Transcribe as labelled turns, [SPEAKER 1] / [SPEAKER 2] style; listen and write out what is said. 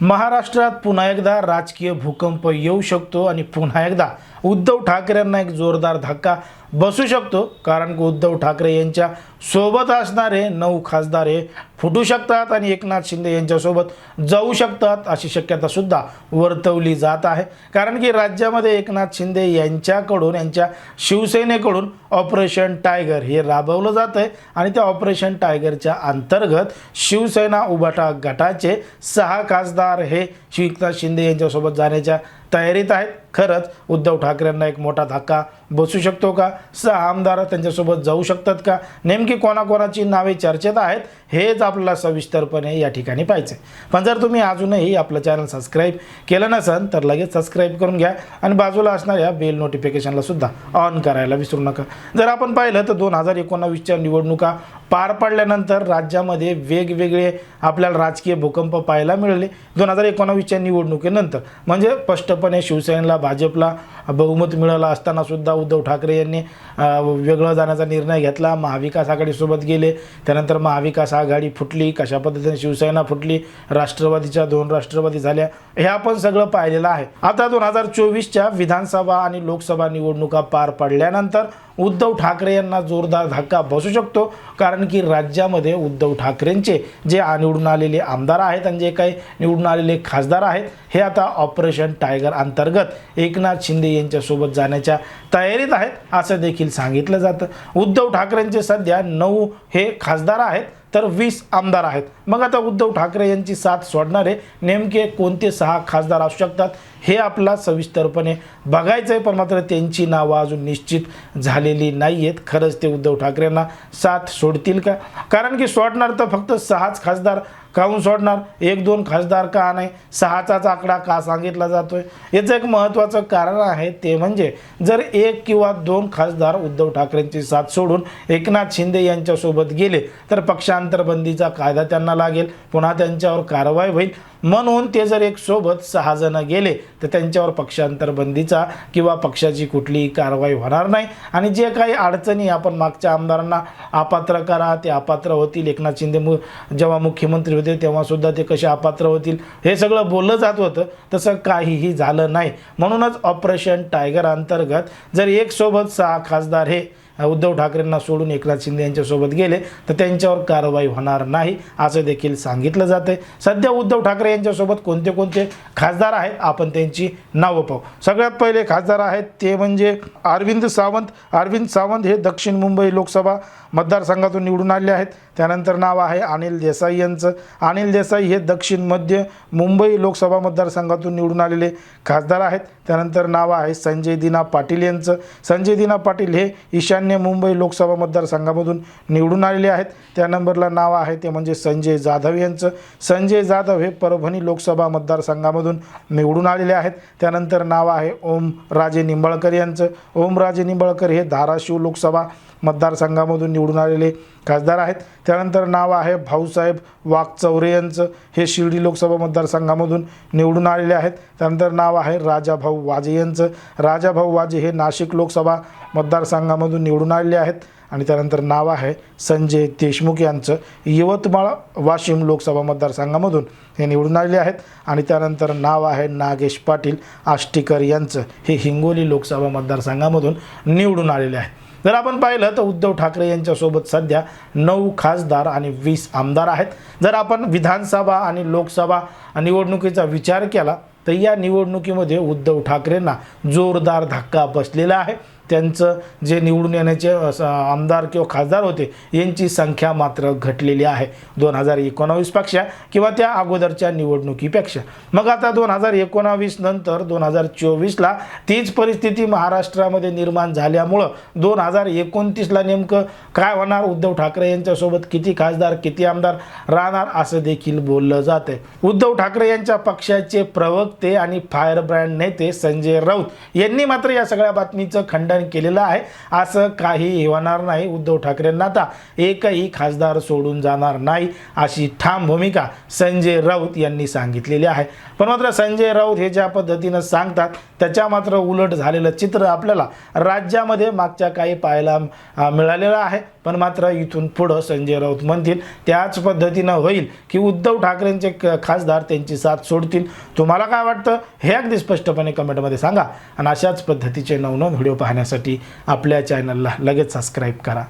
[SPEAKER 1] महाराष्ट्रात पुन्हा एकदा राजकीय भूकंप येऊ शकतो आणि पुन्हा एकदा उद्धव ठाकरेंना एक जोरदार धक्का बसू शकतो कारण की उद्धव ठाकरे यांच्या सोबत असणारे नऊ खासदार हे फुटू शकतात आणि एकनाथ शिंदे यांच्यासोबत जाऊ शकतात अशी शक्यतासुद्धा वर्तवली जात आहे. कारण की राज्यामध्ये एकनाथ शिंदे यांच्याकडून यांच्या शिवसेनेकडून ऑपरेशन टायगर हे राबवलं जात आहे आणि त्या ऑपरेशन टायगरच्या अंतर्गत शिवसेना उभाटा गटाचे सहा खासदार हे श्री एकनाथ शिंदे यांच्यासोबत जाण्याच्या तयारीत आहेत. खरंच उद्धव ठाकरेंना एक मोठा धक्का बसू शकतो का? सहा आमदार त्यांच्यासोबत जाऊ शकतात का? नेमकी कोणाकोणाची नावे चर्चेत आहेत हेच आपल्याला सविस्तरपणे या ठिकाणी पाहिजे पण जर तुम्ही अजूनही आपलं चॅनल सबस्क्राईब केलं नसेल तर लगेच सबस्क्राईब करून घ्या आणि बाजूला असणाऱ्या बेल नोटिफिकेशनला सुद्धा ऑन करायला विसरू नका. जर आपण पाहिलं तर दोन हजार एकोणावीसच्या निवडणुका पार पडल्यानंतर राज्यामध्ये वेगवेगळे आपल्याला राजकीय भूकंप पाहायला मिळाले. दोन हजार एकोणावीसच्या निवडणुकीनंतर म्हणजे स्पष्टपणे शिवसेनेला भाजपला बहुमत मिळालं असतानासुद्धा उद्धव ठाकरे यांनी वेगळं जाण्याचा निर्णय घेतला. महाविकास आघाडीसोबत गेले. त्यानंतर महाविकास आघाडी फुटली. कशा पद्धतीने शिवसेना फुटली? राष्ट्रवादीच्या दोन राष्ट्रवादी झाल्या. हे आपण सगळं पाहिलेलं आहे. आता दोन हजार चोवीसच्या विधानसभा आणि लोकसभा निवडणुका पार पडल्यानंतर उद्धव ठाकरे यांना जोरदार धक्का बसू शकतो कारण की राज्यामध्ये उद्धव ठाकरेंचे जे निवडून आलेले आमदार आहेत आणि जे काही निवडून आलेले खासदार आहेत हे आता ऑपरेशन टायगर अंतर्गत एकनाथ शिंदे यांच्यासोबत जाण्याच्या तयारीत आहेत असं देखील सांगितलं जातं. उद्धव ठाकरेंचे सध्या नऊ हे खासदार आहेत तर वीस आमदार आहेत. मग आता उद्धव ठाकरे यांची साथ सोडणारे नेमके कोणते सहा खासदार असू शकतात हे आपला सविस्तरपणे बघायचं आहे पण मात्र त्यांची नावं अजून निश्चित झालेली नाही आहेत खरंच ते उद्धव ठाकरेंना साथ सोडतील का? कारण की सोडणार तर फक्त सहाच खासदार. काहून सोडणार? एक दोन खासदार का नाही? सहाचाच आकडा का सांगितला जातोय? याचं एक महत्त्वाचं कारण आहे ते म्हणजे जर एक किंवा दोन खासदार उद्धव ठाकरेंची साथ सोडून एकनाथ शिंदे यांच्यासोबत गेले तर पक्षांतरबंदीचा कायदा त्यांना लागेल. पुन्हा त्यांच्यावर कारवाई होईल. म्हणून ते जर एक सोबत सहा जण गेले तर त्यांच्यावर पक्षांतरबंदीचा किंवा पक्षाची कुठलीही कारवाई होणार नाही. आणि जे काही अडचणी आपण मागच्या आमदारांना अपात्र करा ते अपात्र होतील. एकनाथ शिंदे मु जेव्हा मुख्यमंत्री होते तेव्हासुद्धा ते कसे अपात्र होतील हे सगळं बोललं जात होतं. तसं काहीही झालं नाही. म्हणूनच ऑपरेशन टायगर अंतर्गत जर एक सोबत सहा खासदार हे उद्धव ठाकरेंना सोडून एकनाथ शिंदे यांच्यासोबत गेले तर त्यांच्यावर कारवाई होणार नाही असं देखील सांगितलं जातं आहे सध्या उद्धव ठाकरे यांच्यासोबत कोणते कोणते खासदार आहेत आपण त्यांची नावं पाहू. सगळ्यात पहिले खासदार आहेत ते म्हणजे अरविंद सावंत. अरविंद सावंत हे दक्षिण मुंबई लोकसभा मतदारसंघातून निवडून आले आहेत. त्यानंतर नाव आहे अनिल देसाई यांचं. अनिल देसाई हे दक्षिण मध्य मुंबई लोकसभा मतदारसंघातून निवडून आलेले खासदार आहेत. त्यानंतर नाव आहे संजय दिना पाटील यांचं. संजय दिना पाटील हे ईशान्य मुंबई लोकसभा मतदारसंघामधून निवडून आलेले आहेत. त्या नंबरला नाव आहे ते म्हणजे संजय जाधव यांचं. संजय जाधव हे परभणी लोकसभा मतदारसंघामधून निवडून आलेले आहेत. त्यानंतर नाव आहे ओम राजे निंबाळकर यांचं. ओम राजे निंबाळकर हे धाराशिव लोकसभा मतदारसंघामधून निवडून आलेले खासदार आहेत. त्यानंतर नाव आहे भाऊसाहेब वाघचौरे यांचं. हे शिर्डी लोकसभा मतदारसंघामधून निवडून आलेले आहेत. त्यानंतर नाव आहे राजाभाऊ वाजे यांचं. राजाभाऊ वाजे हे नाशिक लोकसभा मतदारसंघामधून निवडून आलेले आहेत. आणि त्यानंतर नाव आहे संजय देशमुख यांचं. यवतमाळ वाशिम लोकसभा मतदारसंघामधून हे निवडून आलेले आहेत. आणि त्यानंतर नाव आहे नागेश पाटील आष्टीकर यांचं. हे हिंगोली लोकसभा मतदारसंघामधून निवडून आलेले आहेत. जर आपण पाहिलं तर उद्धव ठाकरे यांच्यासोबत सध्या नऊ खासदार आणि वीस आमदार आहेत. जर आपण विधानसभा आणि लोकसभा निवडणुकीचा विचार केला तर या निवडणुकीमध्ये उद्धव ठाकरेंना जोरदार धक्का बसलेला आहे. त्यांचं जे निवडून येण्याचे आमदार किंवा खासदार होते यांची संख्या मात्र घटलेली आहे. दोन हजार एकोणावीसपेक्षा किंवा त्या अगोदरच्या निवडणुकीपेक्षा. मग आता दोन हजार एकोणावीस नंतर दोन हजार चोवीसला तीच परिस्थिती महाराष्ट्रामध्ये निर्माण झाल्यामुळं दोन हजार एकोणतीसला नेमकं काय होणार? उद्धव ठाकरे यांच्यासोबत किती खासदार किती आमदार राहणार? असं देखील बोललं जात आहे उद्धव ठाकरे यांच्या पक्षाचे प्रवक्ते आणि फायरब्रँड नेते संजय राऊत यांनी मात्र या सगळ्या बातमीचं खंडन केलेलं आहे. असं काही होणार नाही उद्धव ठाकरेंना. आता एकही खासदार सोडून जाणार नाही अशी ठाम भूमिका संजय राऊत यांनी सांगितलेली आहे. पण मात्र संजय राऊत हे ज्या पद्धतीनं सांगतात त्याच्या मात्र उलट झालेलं चित्र आपल्याला राज्यामध्ये मागच्या काही पाहायला मिळालेलं आहे. पण मात्र इथून पुढं संजय राऊत म्हणतील त्याच पद्धतीनं होईल की उद्धव ठाकरेंचे क- खासदार त्यांची साथ सोडतील. तुम्हाला काय वाटतं? हे अगदी स्पष्टपणे कमेंटमध्ये सांगा. आणि अशाच पद्धतीचे नवनव व्हिडिओ पाहण्यासाठी आपल्या चॅनलला लगेच सबस्क्राईब करा.